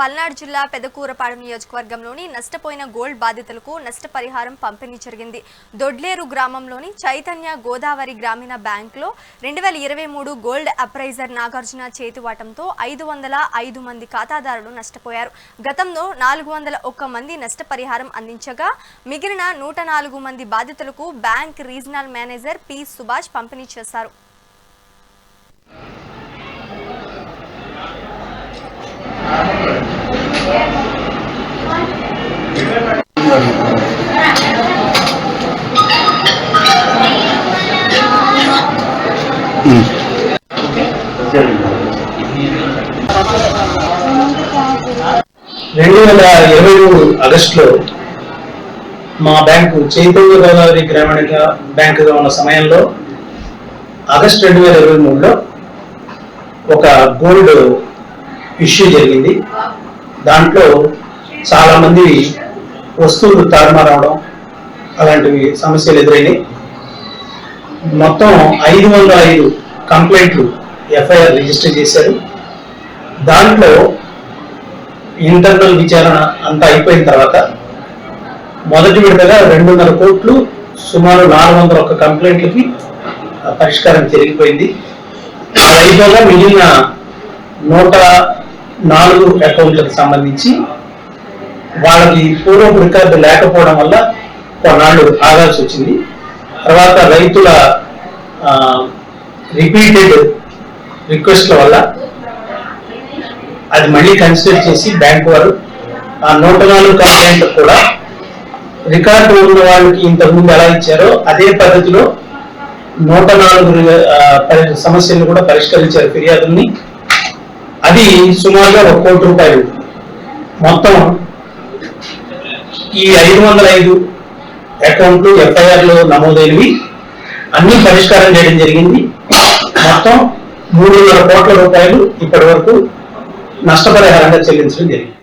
పల్నాడు జిల్లా పెదకూరపాడు నియోజకవర్గంలోని నష్టపోయిన గోల్డ్ బాధితులకు నష్టపరిహారం పంపిణీ జరిగింది. దొడ్లేరు గ్రామంలోని చైతన్య గోదావరి గ్రామీణ బ్యాంకులో రెండు వేల ఇరవై మూడు గోల్డ్ అప్రైజర్ నాగార్జున చేతివాటంతో ఐదు వందల ఐదు మంది ఖాతాదారులు నష్టపోయారు. గతంలో నాలుగు వందల ఒక్క మంది నష్టపరిహారం అందించగా మిగిలిన నూట నాలుగు మంది బాధితులకు bank regional manager P Subhash పంపిణీ చేశారు. రెండు వేల ఇరవై మూడు ఆగస్టులో మా బ్యాంకు చైతన్య గోదావరి గ్రామీణ బ్యాంకుగా ఉన్న సమయంలో ఆగస్ట్ రెండు వేల ఇరవై మూడులో ఒక గోల్డ్ ఇష్యూ జరిగింది. దాంట్లో చాలా మంది వస్తువులు తారుమారవడం అలాంటివి సమస్యలు ఎదురైనాయి. మొత్తం ఐదు వందల ఐదు కంప్లైంట్లు ఎఫ్ఐఆర్ రిజిస్టర్ చేశారు. దాంట్లో ఇంటర్నల్ విచారణ అంతా అయిపోయిన తర్వాత మొదటి విడతగా రెండున్నర కోట్లు సుమారు నాలుగు వందల ఒక్క కంప్లైంట్లకి పరిష్కారం జరిగిపోయింది. అయిపోగా మిగిలిన నూట నాలుగు అకౌంట్లకు సంబంధించి వాళ్ళకి పూర్వపు రికార్డు లేకపోవడం వల్ల కొన్నాళ్ళు ఆగాల్సి వచ్చింది. తర్వాత రైతుల రిపీటెడ్ రిక్వెస్ట్ల వల్ల అది మళ్ళీ కన్సిడర్ చేసి బ్యాంక్ వారు ఆ నూట నాలుగు కంప్లైంట్ కూడా రికార్డు ఉన్న వాళ్ళకి ఇంతకు ముందు ఎలా ఇచ్చారో అదే పద్ధతిలో నూట నాలుగు ఆ, సమస్యలను కూడా పరిష్కరించారు ఫిర్యాదుల్ని. అది సుమారుగా ఒక కోటి రూపాయలు. మొత్తం ఈ ఐదు వందల ఐదు అకౌంట్లు ఎఫ్ఐఆర్లు నమోదైనవి. అన్ని పరిష్కారం చేయడం జరిగింది. మొత్తం మూడున్నర కోట్ల రూపాయలు ఇప్పటి వరకు నష్టపరిహారంగా చెల్లించడం జరిగింది.